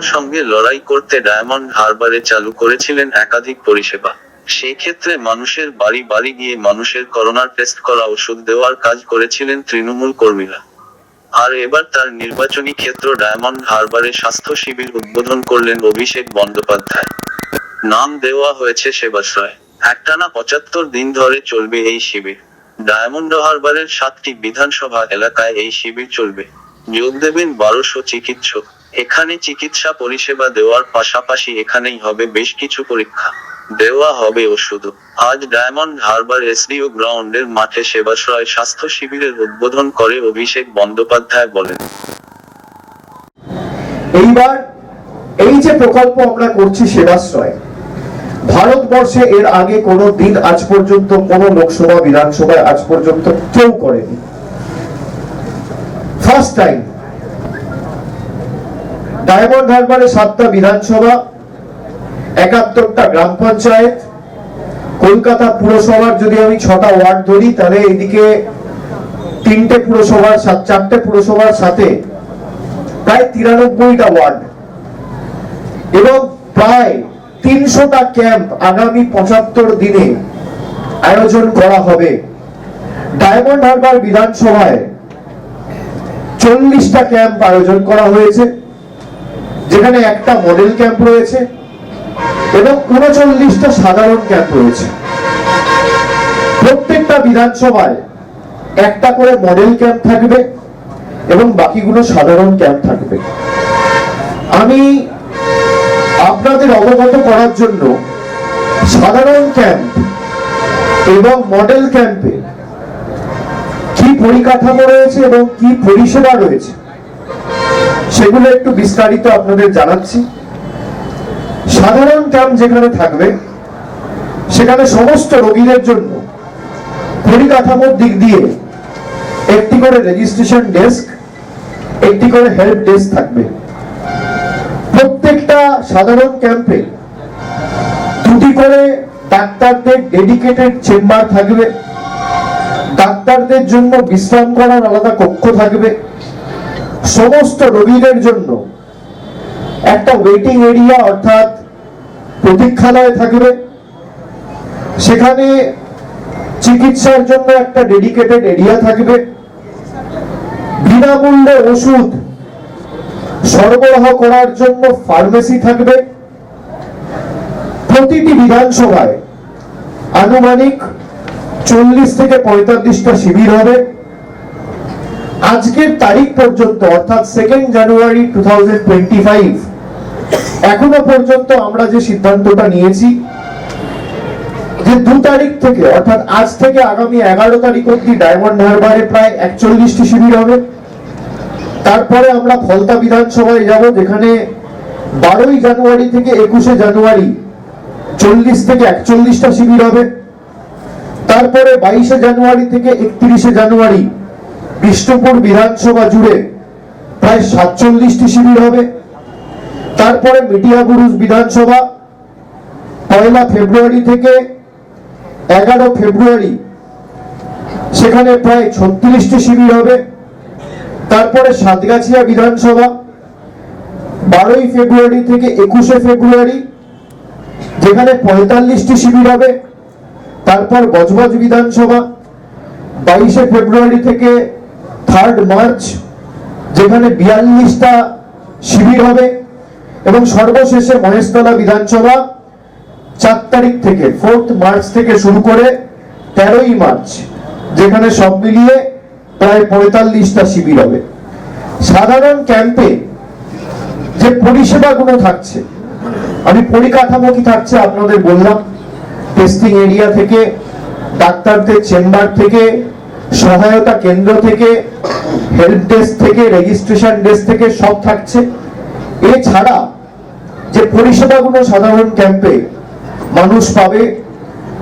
করোনার সঙ্গে লড়াই করতে ডায়মন্ড হারবারে চালু করেছিলেন একাধিক পরিষেবা। সেই ক্ষেত্রে মানুষের বাড়ি বাড়ি গিয়ে মানুষের করোনার টেস্ট করা ওষুধ দেওয়ার কাজ করেছিলেন তৃণমূল কর্মীরা। আর এবার তার নির্বাচনী ক্ষেত্র ডায়মন্ড হারবারে স্বাস্থ্য শিবির উদ্বোধন করলেন অভিষেক বন্দ্যোপাধ্যায়। নাম দেওয়া হয়েছে সেবাশ্রয় একটানা পঁচাত্তর দিন ধরে চলবে এই শিবির। ডায়মন্ড হারবারের সাতটি বিধানসভা এলাকায় এই শিবির চলবে। যোগ দেবেন বারোশো চিকিৎসক। এখানে চিকিৎসা পরিষেবা দেওয়ার পাশাপাশি এখানেই হবে বেশ কিছু পরীক্ষা। দেওয়া হবে ওষুধও আজ ডায়মন্ড হারবার এসডিও গ্রাউন্ডের মাঠে সেবাশ্রয় স্বাস্থ্য শিবিরের উদ্বোধন করে অভিষেক বন্দ্যোপাধ্যায় বলেন। এইবার এই যে প্রকল্প আমরা করছি সেবাশ্রয়, ভারতবর্ষে এর আগে কোনো দিন আজ পর্যন্ত কোনো লোকসভা, বিধানসভায় আজ পর্যন্ত কেউ করেনি। ফার্স্ট টাইম ডায়মন্ড হারবারে সাতটা বিধানসভা, একাত্তরটা গ্রাম পঞ্চায়েত। কলকাতা পুরসভার যদি আমি ছটা ওয়ার্ড ধরি, তাহলে এদিকে তিনটে পুরসভার চারটে পুরসভার সাথে প্রায় তিরানব্বইটা ওয়ার্ড। এবং প্রায় তিনশোটা ক্যাম্প আগামী পঁচাত্তর দিনে আয়োজন করা হবে। ডায়মন্ড হারবার বিধানসভায় চল্লিশটা ক্যাম্প আয়োজন করা হয়েছে। যেখানে একটা মডেল ক্যাম্প রয়েছে এবং উনচল্লিশটা সাধারণ ক্যাম্প রয়েছে। প্রত্যেকটা বিধানসভায় একটা করে মডেল ক্যাম্প থাকবে এবং বাকিগুলো সাধারণ ক্যাম্প থাকবে। আমি আপনাদের অবগত করার জন্য সাধারণ ক্যাম্প এবং মডেল ক্যাম্পে কি পরিকাঠামো রয়েছে এবং কি পরিষেবা রয়েছে সেগুলো একটু বিস্তারিত আপনাদের জানাচ্ছি। সাধারণ ক্যাম্প যেখানে থাকবে, সেখানে সমস্ত রোগীদের জন্য পরিকাঠামোর দিক দিয়ে একটি করে রেজিস্ট্রেশন ডেস্ক একটি করে হেল্প ডেস্ক থাকবে। প্রত্যেকটা সাধারণ ক্যাম্পে দুটি করে ডাক্তারদের ডেডিকেটেড চেম্বার থাকবে। ডাক্তারদের জন্য বিশ্রাম করার আলাদা কক্ষ থাকবে। সমস্ত রোগীদের জন্য একটা ওয়েটিং এরিয়া অর্থাৎ প্রতীক্ষালয় থাকবে। সেখানে চিকিৎসার জন্য একটা ডেডিকেটেড এরিয়া থাকবে। বিনামূল্যে ওষুধ সরবরাহ করার জন্য ফার্মেসি থাকবে। প্রতিটি বিধানসভায় আনুমানিক চল্লিশ থেকে পঁয়তাল্লিশটা শিবির হবে। আজকের তারিখ পর্যন্ত, অর্থাৎ সেকেন্ড জানুয়ারি টু এখনও পর্যন্ত আমরা যে সিদ্ধান্তটা নিয়েছি, যে দু তারিখ থেকে, অর্থাৎ আজ থেকে আগামী এগারো তারিখ অব্দি ডায়মন্ড হারবারে প্রায় একচল্লিশটি শিবির হবে। তারপরে আমরা ফলতা বিধানসভায় যাব, যেখানে বারোই জানুয়ারি থেকে একুশে জানুয়ারি চল্লিশ থেকে একচল্লিশটা শিবির হবে। তারপরে বাইশে জানুয়ারি থেকে একত্রিশে জানুয়ারি বিষ্ণুপুর বিধানসভা জুড়ে প্রায় সাতচল্লিশটি শিবির হবে। তারপরে মিডিয়াবুরুজ বিধানসভা পয়লা ফেব্রুয়ারি থেকে এগারো ফেব্রুয়ারি, সেখানে প্রায় ছত্রিশটি শিবির হবে। তারপরে সাতগাছিয়া বিধানসভা বারোই ফেব্রুয়ারি থেকে একুশে ফেব্রুয়ারি, যেখানে পঁয়তাল্লিশটি শিবির হবে। তারপর বজবজ বিধানসভা বাইশে ফেব্রুয়ারি থেকে থার্ড মার্চ যেখানে বিয়াল্লিশটা শিবির হবে এবং সর্বশেষে মহেশতলা বিধানসভা চার তারিখ থেকে ফোর্থ মার্চ থেকে শুরু করে তেরোই মার্চ যেখানে সব মিলিয়ে প্রায় পঁয়তাল্লিশটা শিবির হবে। সাধারণ ক্যাম্পে যে পরিষেবাগুলো থাকছে, আমি পরিকাঠামো কি থাকছে আপনাদের বললাম টেস্টিং এরিয়া থেকে, ডাক্তারদের চেম্বার থেকে সহায়তা কেন্দ্র থেকে হেল্প ডেস্ক থেকে রেজিস্ট্রেশন ডেস্ক থেকে সব থাকছে। এছাড়া যে পরিষেবাগুলো সাধারণ ক্যাম্পে মানুষ পাবে,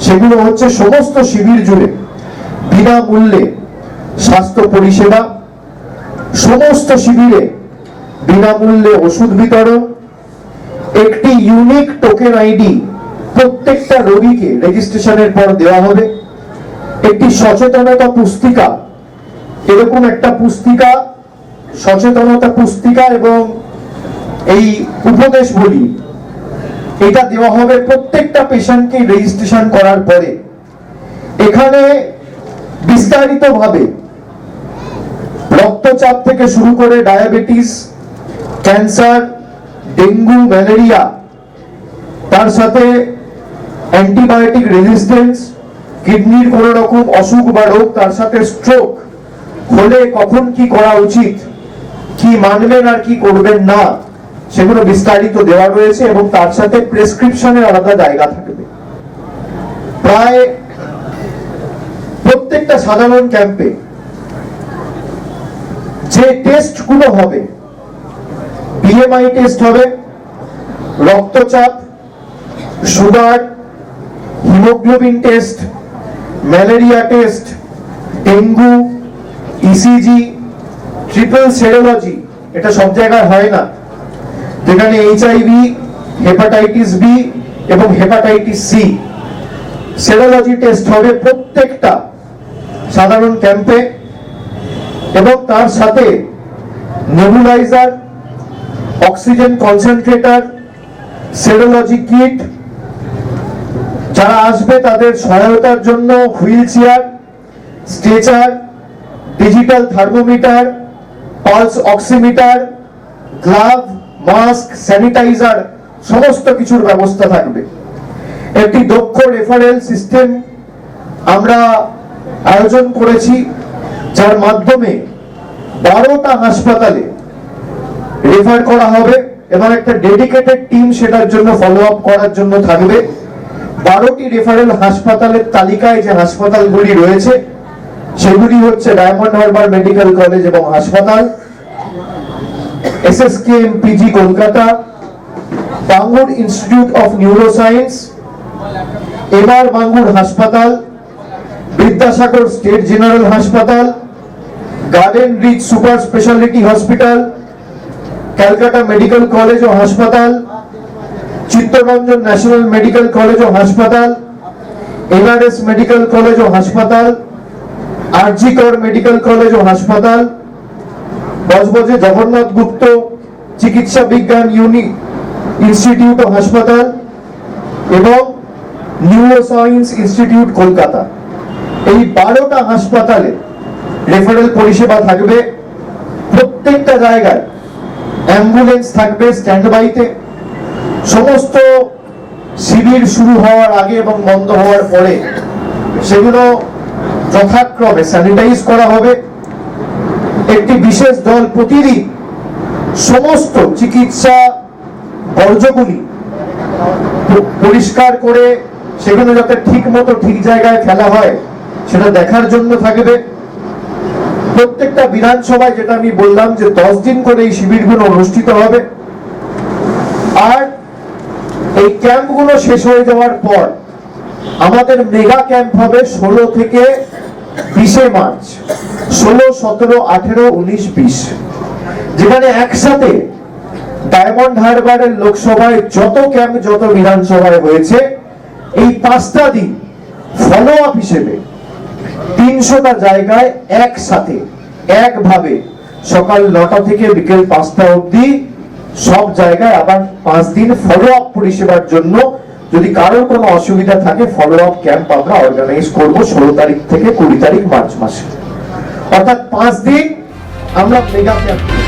সেগুলো হচ্ছে সমস্ত শিবির জুড়ে বিনামূল্যে স্বাস্থ্য পরিষেবা, সমস্ত শিবিরে বিনামূল্যে ওষুধ বিতরণ, একটি ইউনিক টোকেন আইডি প্রত্যেকটা রোগীকে রেজিস্ট্রেশনের পর দেওয়া হবে। একটি সচেতনতা পুস্তিকা। এরকম একটা পুস্তিকা, সচেতনতা পুস্তিকা এবং এই উপদেশ বলি। এটা দেওয়া হবে প্রত্যেকটা পেশেন্টকে রেজিস্ট্রেশন করার পরে। এখানে বিস্তারিতভাবে রক্তচাপ থেকে শুরু করে ডায়াবেটিস, ক্যান্সার, ডেঙ্গু, ম্যালেরিয়া, তার সাথে অ্যান্টিবায়োটিক রেজিস্ট্যান্স কিডনির কোনো রকম অসুখ বা রোগ তার সাথে স্ট্রোক হলে কখন কি করা উচিত? কি মানবেন আর কি করবেন না? সেগুলো বিস্তারিত দেওয়া রয়েছে এবং তার সাথে প্রেসক্রিপশনের আলাদা জায়গা থাকবে। প্রায় প্রত্যেকটা সাধারণ ক্যাম্পে যে টেস্টগুলো হবে বিএমআই টেস্ট হবে, রক্তচাপ sugar haemoglobin test malaria test, dengue ECG triple serology, এটা সব জায়গায় হয় না। যেখানে এইচআইভি হেপাটাইটিস বি এবং হেপাটাইটিস সি সেরোলজি টেস্ট হবে প্রত্যেকটা সাধারণ ক্যাম্পে এবং তার সাথে nebuliser oxygen concentrator serology kit যারা আসবে তাদের সহায়তার জন্য wheelchair, stretcher, digital thermometer, pulse oximeter, glove, mask, sanitiser, সমস্ত কিছুর ব্যবস্থা থাকবে। একটি দক্ষ রেফারেল সিস্টেম আমরা আয়োজন করেছি, যার মাধ্যমে বারোটা হাসপাতালে রেফার করা হবে এবং একটা ডেডিকেটেড টিম সেটার জন্য ফলো আপ করার জন্য থাকবে। বারোটি রেফারেল হাসপাতালের তালিকায় যে হাসপাতালগুলি রয়েছে, সেগুলি হচ্ছে ডায়মন্ড হারবার মেডিকেল কলেজ এবং হাসপাতাল SSKM PG Kolkata, Bangur institute of neuroscience, MR Bangur হাসপাতাল, বিদ্যাসাগর স্টেট জেনারেল হাসপাতাল, Garden Reach super speciality hospital, Calcutta medical college ও হাসপাতাল চিত্তরঞ্জন ন্যাশনাল মেডিকেল কলেজ ও হাসপাতাল এনআরএস মেডিকেল কলেজ ও হাসপাতাল, আরজিকর মেডিকেল কলেজ ও হাসপাতাল, বজবজে জগন্নাথ গুপ্ত চিকিৎসা বিজ্ঞান ইউনি ইনস্টিটিউট ও হাসপাতাল এবং নিউরোসায়েন্স ইনস্টিটিউট কলকাতা। এই বারোটা হাসপাতালে রেফারেল পরিষেবা থাকবে। প্রত্যেকটা জায়গায় অ্যাম্বুলেন্স থাকবে স্ট্যান্ড বাইতে সমস্ত শিবির শুরু হওয়ার আগে এবং বন্ধ হওয়ার পরে সেগুলো যথাক্রমে স্যানিটাইজ করা হবে। একটি বিশেষ দল প্রতিদিন সমস্ত চিকিৎসা বর্জ্যগুলি পরিষ্কার করে সেগুলো যাতে ঠিক মতো ঠিক জায়গায় ফেলা হয়, সেটা দেখার জন্য থাকবে। প্রত্যেকটা বিধানসভায় যেটা আমি বললাম যে দশ দিন করে এই শিবিরগুলো অনুষ্ঠিত হবে। এই ক্যাম্পগুলো শেষ হয়ে যাওয়ার পর আমাদের মেগা ক্যাম্প হবে ষোলো থেকে বিশে মার্চ। ষোলো, সতেরো, আঠেরো, উনিশ, বিশ। যেখানে একসাথে ডায়মন্ড হারবারের লোকসভায় যত ক্যাম্প, যত বিধানসভায় হয়েছে, এই পাঁচটা দিন ফলো আপ হিসেবে তিনশোটা জায়গায় একসাথে, একভাবে সকাল নটা থেকে বিকেল পাঁচটা অবধি সব জায়গায় আবার পাঁচ দিন ফলো আপ পরিষেবার জন্য যদি কারোর কোনো অসুবিধা থাকে ফলো আপ ক্যাম্প আমরা অর্গানাইজ করব ষোলো তারিখ থেকে কুড়ি তারিখ মার্চ মাসে। অর্থাৎ পাঁচ দিন আমরা মেগা ক্যাম্প